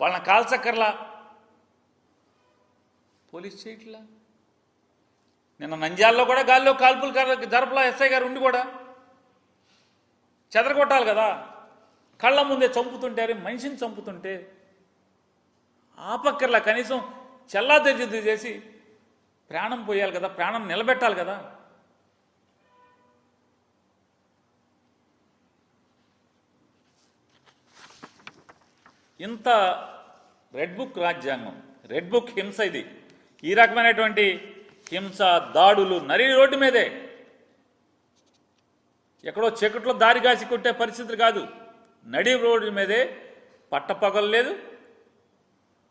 వాళ్ళని కాల్చక్కర్లా. పోలీస్ చేయట్లా? నిన్న నంద్యాలలో కూడా గాల్లో కాల్పులు జరపలా ఎస్ఐ గారు ఉండి కూడా. చెదరగొట్టాలి కదా. కళ్ళ ముందే చంపుతుంటే అరే మనిషిని చంపుతుంటే ఆపక్కర్లా. కనీసం చెల్లా తెరిచి చేసి ప్రాణం పోయాలి కదా ప్రాణం నిలబెట్టాలి కదా. ఇంత రెడ్ బుక్ రాజ్యాంగం రెడ్ బుక్ హింస ఇది. ఈ రకమైనటువంటి హింస దాడులు నరి రోడ్డు మీదే. ఎక్కడో చీకట్లో దారి కాసి కొట్టే పరిస్థితులు కాదు. నడి రోడ్డు మీదే పట్టపగలు లేదు.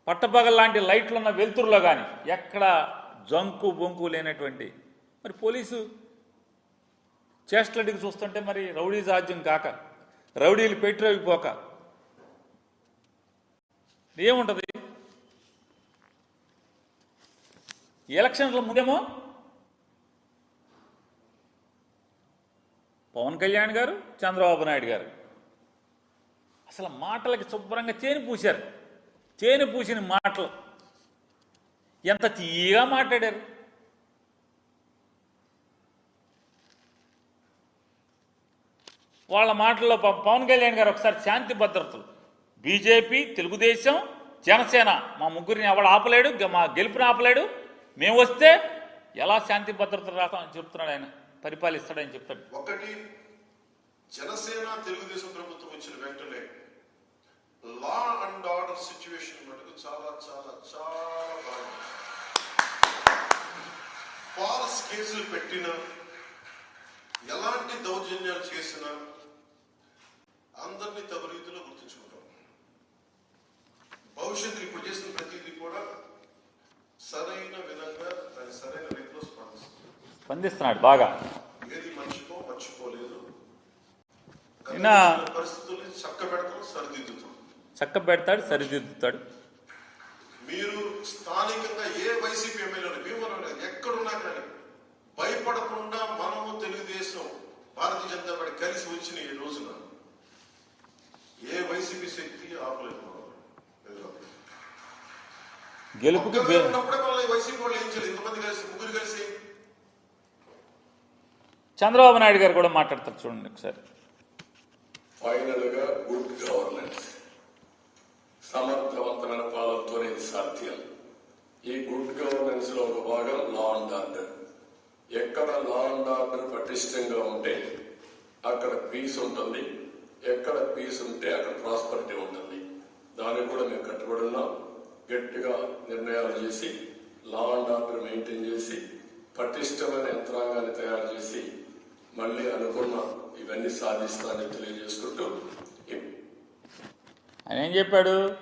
పట్టపగలు లాంటి లైట్లు ఉన్న వెలుతురులో కానీ ఎక్కడ జంకు బొంకు లేనటువంటి. మరి పోలీసు చేష్టలడికి చూస్తుంటే మరి రౌడీ సాధ్యం కాక రౌడీలు పెట్రోగిపోక ఏముంటుంది? ఎలక్షన్ల ముందేమో పవన్ కళ్యాణ్ గారు చంద్రబాబు నాయుడు గారు. అసలు మాటలకి శుభ్రంగా చేని పూశారు. చేని పూసిన మాటలు. ఎంత తీయగా మాట్లాడారు. వాళ్ళ మాటల్లో పవన్ కళ్యాణ్ గారు ఒకసారి శాంతి భద్రతలు. బీజేపీ తెలుగుదేశం జనసేన మా ముగ్గురిని ఎవడు ఆపలేడు గ- మా గెలుపుని ఆపలేడు. మేము వస్తే ఎలా శాంతి భద్రత రాస్తామని చెప్తున్నాడు ఆయన. పరిపాలిస్తాడని చెప్తాడు. ఒకటి జనసేన తెలుగుదేశం ప్రభుత్వం వచ్చిన వెంటనే లా అండ్ ఆర్డర్ సిచ్యువేషన్ మటుకు చాలా చాలా చాలా బాగుంది. ఫాల్స్ కేసులు పెట్టినా ఎలాంటి దౌర్జన్యాలు చేసినా స్పందిస్తున్నాడు బాగా. ఏది మర్చిపో మర్చిపోలేదు. నిన్న- చక్క పెడతాడు సరిదిద్దుతాడు. మీరు స్థానికంగా ఏ వైసీపీ ఎమ్మెల్యేలు ఎక్కడున్నా కానీ భయపడకుండా మనము తెలుగుదేశం భారతీయ జనతా పార్టీ కలిసి వచ్చిన ఈ రోజున ఏ వైసీపీ శక్తి ఆపలేదు. గెలుపుకి వైసీపీ వాళ్ళు ఏం చేయలేదు. ఇంతమంది కలిసి ముగ్గురు కలిసి చంద్రబాబు నాయుడు గారు కూడా మాట్లాడతారు చూడండి ఒకసారి. ఫైనల్గా గుడ్ గవర్నెన్స్ సమర్థవంతమైన పాలనతోనే సాధ్యం. ఈ గుడ్ గవర్నెన్స్లో ఒక భాగం లా అండ్ ఆర్డర్ ఎక్కడ లా అండ్ ఆర్డర్ పటిష్టంగా ఉంటే అక్కడ పీస్ ఉంటుంది. ఎక్కడ పీస్ ఉంటే అక్కడ ప్రాస్పరిటీ ఉంటుంది. దానికి కూడా మేము కట్టుబడి ఉన్నాం. గట్టిగా నిర్ణయాలు చేసి లా అండ్ ఆర్డర్ మెయింటైన్ చేసి పటిష్టమైన యంత్రాంగాన్ని తయారు చేసి మళ్ళీ అనుకున్న ఇవన్నీ సాధిస్తానని తెలియజేసుకుంటూ ఆయన ఏం చెప్పాడు?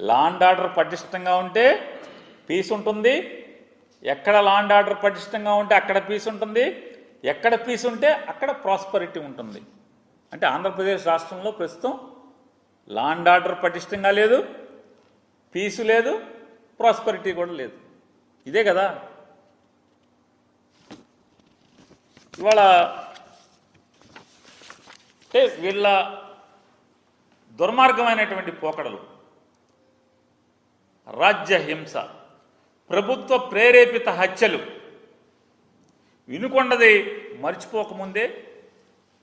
లాండ్ ఆర్డర్ పటిష్టంగా ఉంటే పీస్ ఉంటుంది. ఎక్కడ లాండ్ ఆర్డర్ పటిష్టంగా ఉంటే అక్కడ పీస్ ఉంటుంది. ఎక్కడ పీస్ ఉంటే అక్కడ ప్రాస్పరిటీ ఉంటుంది. అంటే ఆంధ్రప్రదేశ్ రాష్ట్రంలో ప్రస్తుతం లాండ్ ఆర్డర్ పటిష్టంగా లేదు పీసు లేదు ప్రాస్పరిటీ కూడా లేదు. ఇదే కదా. ఇవాళ అంటే వీళ్ళ దుర్మార్గమైనటువంటి పోకడలు. రాజ్య హింస ప్రభుత్వ ప్రేరేపిత హత్యలు వినుకొండది మర్చిపోకముందే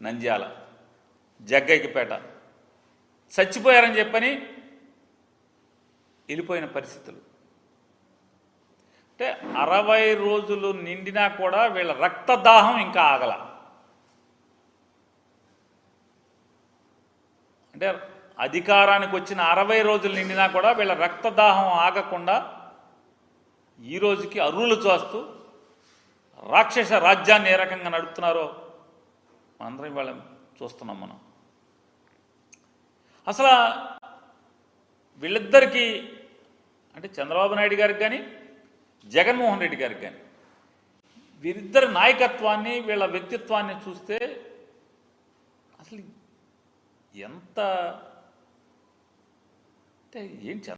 నంద్యాల జగ్గైకిపేట చచ్చిపోయారని చెప్పని వెళ్ళిపోయిన పరిస్థితులు. అంటే అరవై రోజులు నిండినా కూడా వీళ్ళ రక్తదాహం ఇంకా ఆగల. అంటే అధికారానికి వచ్చిన అరవై రోజులు నిండినా కూడా వీళ్ళ రక్తదాహం ఆగకుండా ఈ రోజుకి అరువులు చూస్తూ రాక్షస రాజ్యాన్ని ఏ రకంగా నడుపుతున్నారో మనందరం ఇవాళ చూస్తున్నాం మనం. అసలు వీళ్ళిద్దరికీ అంటే చంద్రబాబు నాయుడు గారికి కానీ జగన్మోహన్ రెడ్డి గారికి కానీ వీరిద్దరి నాయకత్వాన్ని వీళ్ళ వ్యక్తిత్వాన్ని చూస్తే అసలు ఎంత? అంటే ఏంటి